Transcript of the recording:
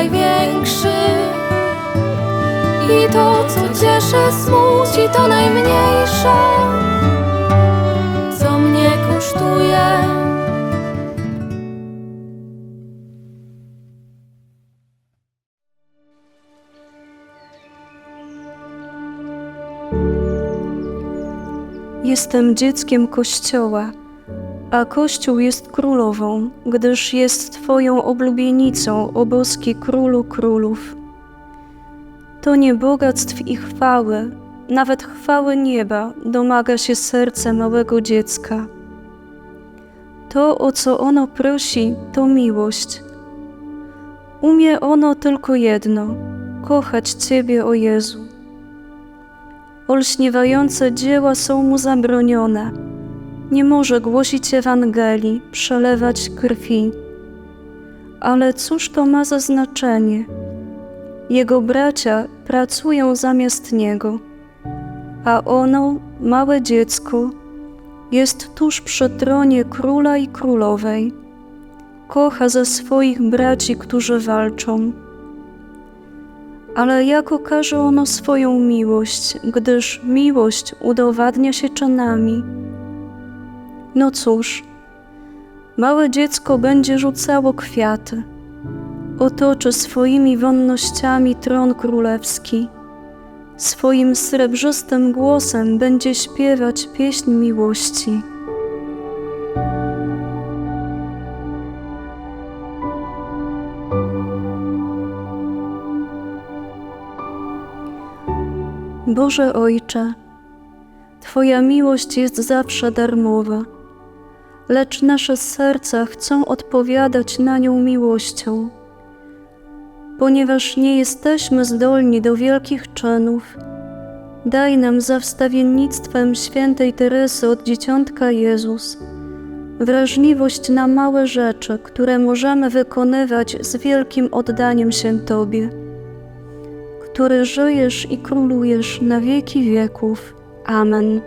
największy I to, co cieszy, smuci, to najmniejsze Co mnie kosztuje Jestem dzieckiem Kościoła a Kościół jest królową, gdyż jest Twoją oblubienicą, o boski królu królów. To nie bogactw i chwały, nawet chwały nieba domaga się serce małego dziecka. To, o co ono prosi, to miłość. Umie ono tylko jedno kochać Ciebie, o Jezu. Olśniewające dzieła są mu zabronione. Nie może głosić Ewangelii, przelewać krwi. Ale cóż to ma za znaczenie? Jego bracia pracują zamiast niego, a ono, małe dziecko, jest tuż przy tronie króla i królowej. Kocha ze swoich braci, którzy walczą ale jak okaże ono swoją miłość, gdyż miłość udowadnia się czynami? No cóż, małe dziecko będzie rzucało kwiaty, otoczy swoimi wonnościami tron królewski, swoim srebrzystym głosem będzie śpiewać pieśń miłości. Boże Ojcze, Twoja miłość jest zawsze darmowa, lecz nasze serca chcą odpowiadać na nią miłością. Ponieważ nie jesteśmy zdolni do wielkich czynów, daj nam za wstawiennictwem świętej Teresy od Dzieciątka Jezus wrażliwość na małe rzeczy, które możemy wykonywać z wielkim oddaniem się Tobie który żyjesz i królujesz na wieki wieków. Amen.